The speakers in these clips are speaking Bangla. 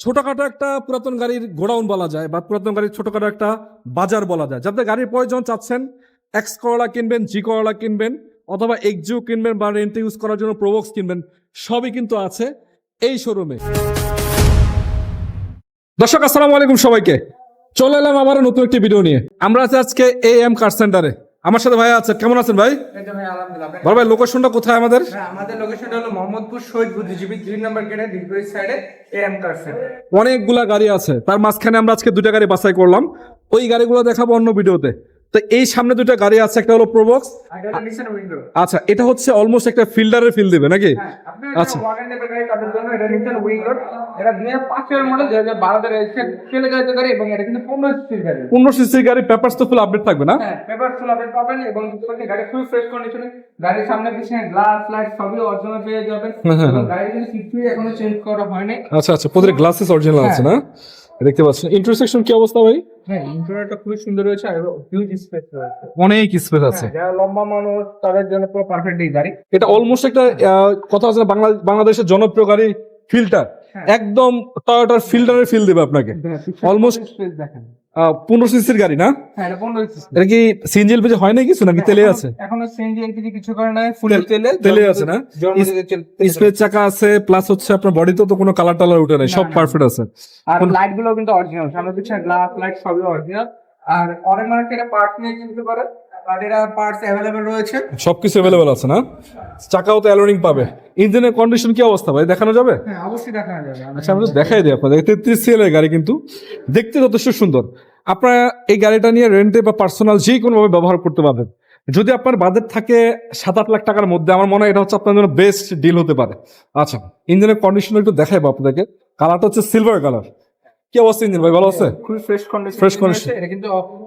ছোটখাটো একটা পুরাতন গাড়ির গোডাউন বলা যায় বা পুরাতন গাড়ির ছোটখাটো একটা বাজার বলা যায়। যাতে গাড়ির প্রয়োজন চাচ্ছেন এক্স করলা কিনবেন জি করলা কিনবেন, অথবা এক্সিও কিনবেন বা রেন্টে ইউজ করার জন্য প্রোবক্স কিনবেন, সবই কিন্তু আছে এই শোরুমে দর্শক, আসসালামু আলাইকুম সবাইকে। চলে এলাম আবার নতুন একটি ভিডিও নিয়ে। আমরা আছি আজকে এ এম কার সেন্টারে আমার সাথে ভাই আছে কেমন আছেন ভাই? বড় ভাই লোকেশনটা কোথায় আমাদের? হ্যাঁ, আমাদের লোকেশনটা হলো মোহাম্মদপুর শহীদ বুদ্ধিজীবী দুই নম্বর গেটে দিলপুরের সাইডে এম কার অনেকগুলা গাড়ি আছে তার মাঝখানে আমরা আজকে দুটা গাড়ি বাছাই করলাম। ওই গাড়িগুলো দেখাবো অন্য ভিডিওতে তো এই সামনে দুটো গাড়ি আছে একটা হলো প্রোবক্স আচ্ছা এটা হচ্ছে অলমোস্ট একটা ফিল্ডারের ফিল দিবে নাকি? হ্যাঁ আচ্ছা। গাড়ি পনেরো সিসির পেপারস তো ফুল আপডেট থাকবে না? হ্যাঁ পেপার ফুল আপডেট পাবেন এবং গাড়ি ফুল ফ্রেশ কন্ডিশনে গাড়ির সামনে পিছনে গ্লাস লাইট সবই অরিজিনাল পেয়ে যাবেন। হ্যাঁ, হ্যাঁ, কিছুই এখনও চেঞ্জ করা হয়নি আচ্ছা আচ্ছা প্রতিটা গ্লাসেস অরিজিনাল আছে না? দেখতে পাচ্ছেন। ইন্টারসেকশন কি অবস্থা ভাই? হ্যাঁ ইন্টেরিয়রটা খুবই সুন্দর রয়েছে আর হিউজ স্পেস রয়েছে। অনেক স্পেস আছে। হ্যাঁ, যারা লম্বা মানুষ তাদের জন্য পুরো পারফেক্ট এই গাড়ি। এটা অলমোস্ট একটা কথা আছে বাংলা বাংলাদেশের জনপ্রিয় গাড়ি ফিল্টার। একদম টয়োটার ফিল্টারের ফিল দেবে আপনাকে। স্পেস দেখেন। পনেরো সিসির গাড়ি না? হ্যাঁ এটা কি সিএনজি এলপিজি হয় না কিছু নাকি? তেলে আছে? এখনও সিএনজি এলপিজি কিছু করে নাই ফুল তেলে তেলে। আছে না? স্পেস চাকা আছে প্লাস হচ্ছে আপনার বডিতে তো কোনো কালার টালার উঠে নাই সব পারফেক্ট আছে। আর লাইটগুলো কিন্তু অরিজিনাল সামনে পিছনে গ্লাস লাইট সবই অরিজিনাল আর অনেক মানুষ এটা পার্টস নিয়ে কিনতে পারে পার্টস রয়েছে। সবকিছু অ্যাভেলেবেল আছে না? চাকাও তো অ্যালোরিং পাবে। ইঞ্জিনের কন্ডিশন কি অবস্থা ভাই? দেখানো যাবে? হ্যাঁ অবশ্যই দেখা যাবে। আচ্ছা আমরা দেখাই দিই আপনাদের। তেত্রিশ সিএল এর গাড়ি কিন্তু দেখতে যথেষ্ট সুন্দর। আপনারা এই গাড়িটা নিয়ে রেন্টে বা পার্সোনাল যে কোনো ভাবে ব্যবহার করতে পারবেন। যদি আপনার বাজেট থাকে সাত আট লাখ টাকার মধ্যে আমার মনে হয় এটা হচ্ছে আপনার জন্য বেস্ট ডিল হতে পারে। আচ্ছা ইঞ্জিনের কন্ডিশন একটু দেখাইবো আপনাদেরকে। কালারটা হচ্ছে সিলভার কালার কি অবস্থা ইঞ্জিন ভাই? ভালো আছে? খুবই ফ্রেশ কন্ডিশন Fresh condition। এটা কিন্তু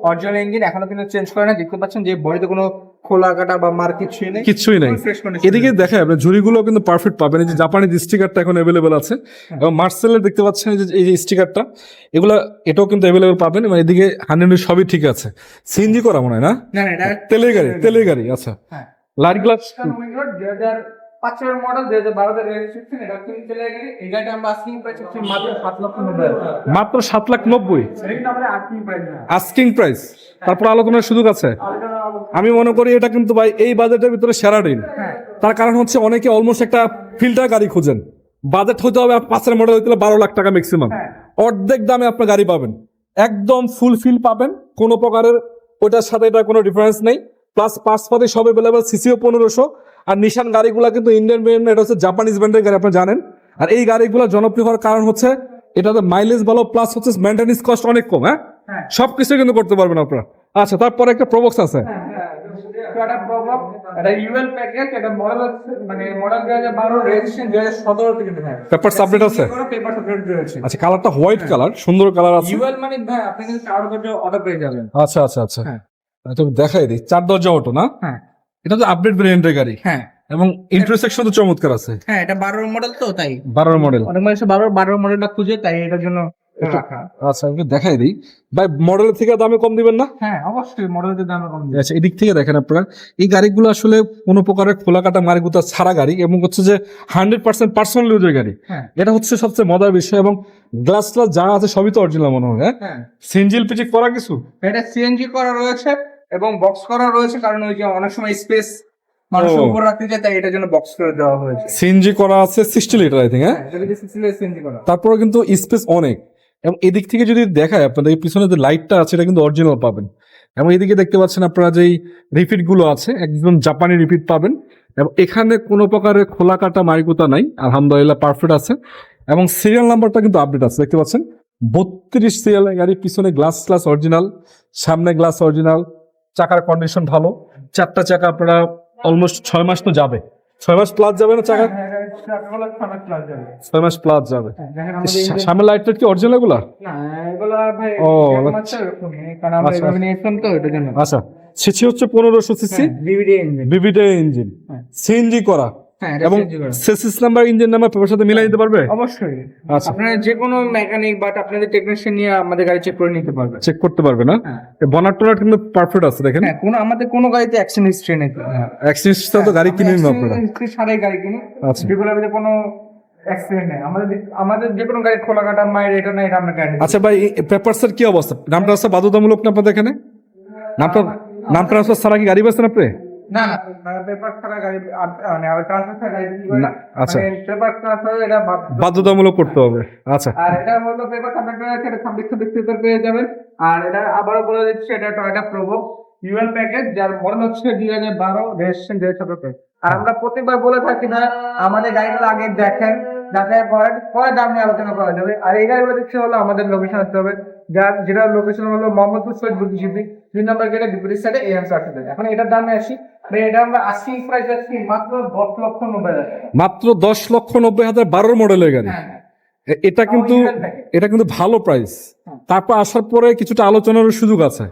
অরিজিনাল ইঞ্জিন এখনও কিন্তু চেঞ্জ করে না দেখতে পাচ্ছেন যে বডিতে কোনো খোলা কাটা বা মার কিছুই নেই। কিচ্ছুই নাই। ফ্রেশ কন্ডিশন এদিকে দেখায় আপনার ঝুড়িগুলো কিন্তু পারফেক্ট পাবেন। এই যে জাপানিজ স্টিকারটা এখন অ্যাভেলেবেল আছে এবং মার্সেলের দেখতে পাচ্ছেন এই যে এই যে স্টিকারটা এগুলো এটাও কিন্তু অ্যাভেলেবেল পাবেন এবং এদিকে হান্ড্রেড সবই ঠিক আছে। সিএনজি করা মনে হয় না? না না এটা তেলের গাড়ি তেলের গাড়ি। আচ্ছা। হ্যাঁ। লাইট গ্লাস পাঁচের মডেল দুই হাজার বারোতে রেজিস্ট্রেশন এটা কিন্তু চলে গেলে। এই গাড়িটা আমরা আস্কিং প্রাইস মাত্র সাত লক্ষ নব্বই মাত্র সাত লাখ নব্বই? আস্কিং প্রাইস আস্কিং প্রাইস তারপর আলোচনার সুযোগ আছে। আমি মনে করি এটা কিন্তু ভাই এই বাজেটের ভিতরে সেরা ডিল হ্যাঁ। তার কারণ হচ্ছে অনেকে অলমোস্ট একটা ফিল্টার গাড়ি খুঁজেন। বাজেট হতে হবে পাঁচের মডেল হতে বারো লাখ টাকা ম্যাক্সিমাম। অর্ধেক দামে আপনার গাড়ি পাবেন। একদম ফুল ফিল পাবেন। কোনো প্রকারের ওটার সাথে এটা কোনো ডিফারেন্স নেই। প্লাস পাঁচ পাতে সব অ্যাভেলেবেল সিসিও পনেরোশো। আর নিশান গাড়িগুলো কিন্তু ইন্ডিয়ান ব্র্যান্ড এটা হচ্ছে জাপানিজ ব্র্যান্ডের গাড়ি আপনি জানেন? আর এই গাড়িগুলো জনপ্রিয় হওয়ার কারণ হচ্ছে এটাতে মাইলেজ ভালো প্লাস হচ্ছে মেনটেন্স কস্ট অনেক কম হ্যাঁ? হ্যাঁ। সব কিছু কিন্তু করতে পারবেন আপনারা। আচ্ছা তারপরে একটা প্রবক্স আছে। হ্যাঁ, হ্যাঁ পেপার আচ্ছা কালারটা হোয়াইট কালার সুন্দর কালার আছে। মানে আপনি কিন্তু অর্ডার পেয়ে যাবেন। আচ্ছা আচ্ছা আচ্ছা। হ্যাঁ। তুমি দেখাই দিই চার দরজা অটো না? হ্যাঁ। এটা তো আপডেট ভেরিয়েন্টের গাড়ি। হ্যাঁ। এবং ইন্টারসেকশন তো চমৎকার আছে। হ্যাঁ এটা বারোর মডেল তো তাই। বারোর মডেল অনেক মানুষ বারো বারোর মডেলটা খুঁজে তাই এটার জন্য রাখা। আচ্ছা আমি দেখাই দিই। ভাই মডেলের থেকে দামে কম দিবেন না? হ্যাঁ অবশ্যই মডেলের দাম কম দিবে আচ্ছা এদিক থেকে দেখেন আপনারা এই গাড়িগুলো আসলে কোনো প্রকারের খোলা কাটা মারিগুতা ছাড়া গাড়ি এবং হচ্ছে যে হান্ড্রেড পার্সেন্ট পার্সোনাল ইউজের গাড়ি। হ্যাঁ। এটা হচ্ছে সবচেয়ে মজার বিষয় এবং গ্লাস যা আছে সবই তো অরিজিনাল মনে হয় হ্যাঁ? হ্যাঁ। সিঞ্জিল করা কিছু? এটা সিএনজি করা রয়েছে। এবং বক্স করা রয়েছে কারণ ওই যে অনেক সময় স্পেস উপর রাখতে তাই এটার জন্য বক্স করে দেওয়া হয়েছে। সিএনজি করা আছে সিক্সটি লিটার আই থিঙ্ক হ্যাঁ? হ্যাঁ এটা সিসিলে সিএনজি করা। তারপরে কিন্তু স্পেস অনেক। এবং এদিক থেকে যদি দেখায় আপনাদের পিছনে যে লাইটটা আছে এটা কিন্তু অরিজিনাল পাবেন। এবং এদিকে দেখতে পাচ্ছেন আপনারা যেই রিপিটগুলো আছে একদম জাপানি রিপিট পাবেন। এবং এখানে কোনো প্রকারের খোলা কাটা মারিকুতা নাই আলহামদুলিল্লাহ পারফেক্ট আছে। এবং সিরিয়াল নাম্বারটা কিন্তু আপডেট আছে দেখতে পাচ্ছেন? বত্রিশ সিরিয়াল গাড়ির পিছনে গ্লাস গ্লাস অরিজিনাল সামনে গ্লাস অরিজিনাল চাকার কন্ডিশন ভালো। চারটা চাকা আপনারা অলমোস্ট ছয় মাস তো যাবে। ছয় মাস প্লাস যাবে না চাকা? হ্যাঁ, খারাপ লাগবে। ছয় মাস প্লাস যাবে। সামনে লাইট লাইটটা কি অরিজিনাল এগুলো? ও, আচ্ছা, এটার জন্য। আচ্ছা সিসি হচ্ছে পনেরোশো সিসি? হ্যাঁ। বিবিডে ইঞ্জিন হ্যাঁ। সিএনজি করা। হ্যাঁ, এবং CNG chassis number engine number paper সাথে মিলাই দিতে পারবে? অবশ্যই। আচ্ছা। আপনারা যে কোনো মেকানিক বাট আপনাদের টেকনিশিয়ান নিয়ে আমাদের গাড়ি চেক করে নিতে পারবে চেক করতে পারবে না? হ্যাঁ। বনার টনার কিন্তু পারফেক্ট আছে দেখেন। হ্যাঁ কোনো আমাদের কোনো গাড়িতে অ্যাক্সিডেন্ট হিস্ট্রি নেই। অ্যাক্সিস তো গাড়ি কিনে নিন আপনারা। হিস্ট্রি ছাড়াই গাড়ি কিনি। আচ্ছা। আমাদের কোনো অ্যাক্সিডেন্ট নেই। আমাদের আমাদের যে কোনো গাড়ি খোলা কাটা মায়ের এটা না এটা আমরা গাড়ি আচ্ছা ভাই পেপারস এর কি অবস্থা? নাম ট্রান্সফার বাধ্যতামূলক না আপনাদের এখানে? নাম ট্রা- নাম ট্রান্সফার ছাড়া কি গাড়ি বেছেন আপনি? না না পেপার ছাড়া গাড়ি আপ- মানে ট্রান্সফার ছাড়া গাড়ি না, আচ্ছা। পেপার ট্রান্সফার এটা বাধ্যতামূলক করতে হবে। আচ্ছা। আর এটা হলো পেপার কন্ট্রাক্টর আছে এটা ছাব্বিশ ছাব্বিশ পেয়ে যাবেন। আর এটা আবারও বলে দিচ্ছি এটা টয়টা প্রোভো ইউএল প্যাকেজ যার মডেল হচ্ছে দুই হাজার বারো রেজিস্ট্রেশন আর আমরা প্রতিবার বলে থাকি না আমাদের গাড়িগুলো আগে দেখেন। যাচাই করেন পরে দাম নিয়ে আলোচনা করা যাবে। আর এই দেখতে হলো আমাদের লোকেশন আসতে হবে। যার যেটা লোকেশন হলো মোহাম্মদপুর সৈয়দ বুদ্ধিজীবী। দুই নম্বর গেটে বিপরীত সাইডে এএম সার্টিফিকেট এখন এটার দামে আসি। এটা আমরা আশি প্রাইস আছি মাত্র দশ লক্ষ নব্বই হাজার। মাত্র দশ লক্ষ নব্বই হাজার বারোর মডেলের গাড়ি। হ্যাঁ হ্যাঁ। এটা কিন্তু এটা কিন্তু ভালো প্রাইস তারপর আসার পরে কিছুটা আলোচনার সুযোগ আছে।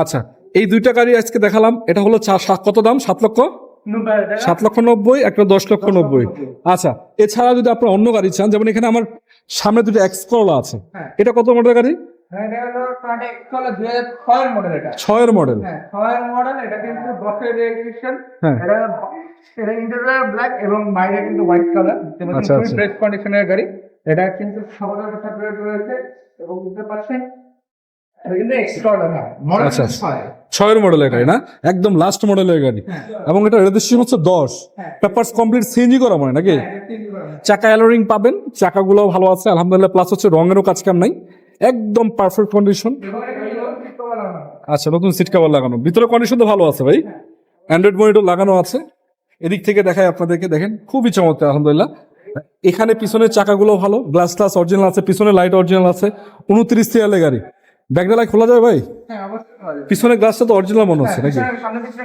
আচ্ছা এই দুইটা গাড়ি আজকে দেখালাম। এটা হলো কত দাম? সাত লক্ষ। সাত লক্ষ নব্বই একটা দশ লক্ষ নব্বই। আচ্ছা এছাড়া যদি আপনার অন্য গাড়ি চান যেমন এখানে আমার সামনে দুটো এক্সকলা আছে। হ্যাঁ। এটা কত মডেল গাড়ি? হ্যাঁ, ছয়ের মডেল এটা। ছয়ের মডেল হ্যাঁ মডেল এটা কিন্তু রেজিস্ট্রেশন হ্যাঁ। এটা এটা ইন্টেরিয়র ব্ল্যাক এবং বাইরে কিন্তু হোয়াইট কালার আচ্ছা, আচ্ছা। ফ্রেশ কন্ডিশনের গাড়ি। এটা কিন্তু সবার কথা রয়েছে। এবং বুঝতে পারছেন এটা কিন্তু এক্সট্রাঅর্ডিনারি মডেল। ছয়। ছয়ের মডেলের গাড়ি না? একদম লাস্ট মডেলের গাড়ি। এবং এটা রেজিস্ট্রেশন হচ্ছে দশ। হ্যাঁ। পেপারস কমপ্লিট সিএনজি করা মানে নাকি? চাকা অ্যালোরিং পাবেন চাকাগুলো ভালো আছে আলহামদুলিল্লাহ প্লাস হচ্ছে রঙেরও কাজ কাম নাই। একদম পারফেক্ট কন্ডিশন আচ্ছা নতুন সিট কভার লাগানো। ভিতরে কন্ডিশন তো ভালো আছে ভাই। অ্যান্ড্রয়েড মনিটর লাগানো আছে। এদিক থেকে দেখায় আপনাদেরকে দেখেন খুবই চমৎকার আলহামদুলিল্লাহ। এখানে পিছনের চাকাগুলো ভালো গ্লাস টাস অরিজিনাল আছে পিছনে লাইট অরিজিনাল আছে। উনত্রিশ সিয়ালে গাড়ি। ব্যাগডালা খোলা যাবে ভাই? পিছনে অবশ্যই গ্লাসটা তো অরিজিনাল মনে হচ্ছে নাকি? হ্যাঁ, পিছনে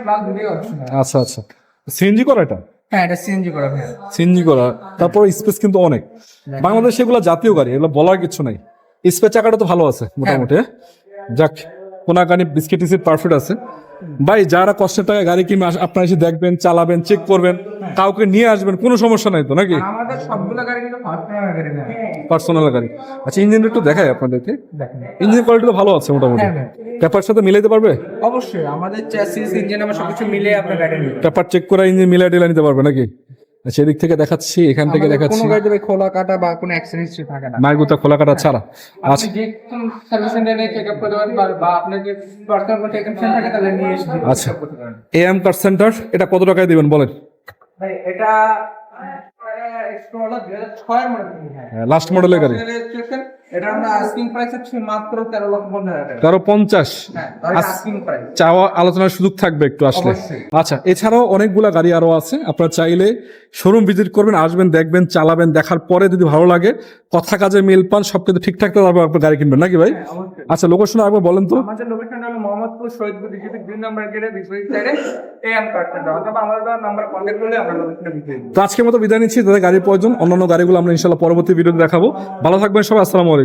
আছে। আচ্ছা আচ্ছা। সিএনজি করা এটা? হ্যাঁ এটা সিএনজি করা তারপর সিএনজি করা। তারপরে স্পেস কিন্তু অনেক। বাংলাদেশে এগুলো জাতীয় গাড়ি এগুলো বলার কিছু নাই। স্পেস চাকাটা তো ভালো আছে মোটামুটি হ্যাঁ? যাক কোনাকানি বিস্কিট পারফেক্ট আছে। ভাই যারা কষ্টের টাকায় গাড়ি কিনে আপনার এসে দেখবেন চালাবেন চেক করবেন কাউকে নিয়ে আসবেন কোনো সমস্যা নাই তো নাকি? আমাদের সবগুলো গাড়ি কিন্তু ফার্স্ট গাড়ি না। পার্সোনাল গাড়ি। আচ্ছা ইঞ্জিন একটু দেখায় আপনাদেরকে। ইঞ্জিন কোয়ালিটি ভালো আছে মোটামুটি। হ্যাঁ, হ্যাঁ। পেপার সাথে মিলাইতে পারবে? অবশ্যই আমাদের চ্যাসিস ইঞ্জিন আমরা সবকিছু মিলে আপনার গাড়ি পেপার চেক করে ইঞ্জিন মিলাই টিলাই নিতে পারবে নাকি? আচ্ছা এদিক থেকে দেখাচ্ছি এখান থেকে দেখাচ্ছি। কোনো গাড়িতে খোলা কাটা বা কোনো অ্যাক্সিডেন্ট হিস্ট্রি থাকে না। মাইগুতা খোলা কাটা ছাড়া। আচ্ছা। যে সার্ভিস সেন্টারে চেক আপ করতে পারেন বা- আপনার যে পার্সোনাল কোনো টেকনিশিয়ান থাকে তাহলে নিয়ে এসে আচ্ছা। এএম কার সেন্টার এটা কত টাকায় দিবেন বলেন? ভাই এটা এক্সপ্লোরার 2006 এর মডেল হ্যাঁ। লাস্ট মডেলের গাড়ি। রেজিস্ট্রেশন এটা আমরা আস্কিং প্রাইস হচ্ছে মাত্র 13 লক্ষ 50 হাজার টাকা। তেরো পঞ্চাশ? হ্যাঁ আস্কিং প্রাইস চাওয়া আলোচনার সুযোগ থাকবে একটু আসলে। আচ্ছা এছাড়াও অনেকগুলা গাড়ি আরও আছে। আপনারা চাইলে শোরুম ভিজিট করবেন আসবেন দেখবেন চালাবেন দেখার পরে যদি ভালো লাগে কথা কাজে মিল পান সব কিছু ঠিকঠাক তারপর গাড়ি কিনবেন নাকি ভাই? আচ্ছা লোকেশন একবার বলেন তো। আমাদের লোকেশন হলো মোহাম্মদপুর শহীদ বুদ্ধিজীবী দুই নম্বর গেটে বিপরীত সাইডে এএম কার্ড অথবা আমাদের নাম্বার কন্ট্যাক্ট করলে আমরা লোকেশনে বিক্রি তো আজকের মতো বিদায় নিচ্ছি তাদের গাড়ির প্রয়োজন অন্যান্য গাড়িগুলো আমরা ইনশাল্লাহ পরবর্তী ভিডিওতে দেখাবো। ভালো থাকবেন সবাই আসসালামু আলাইকুম।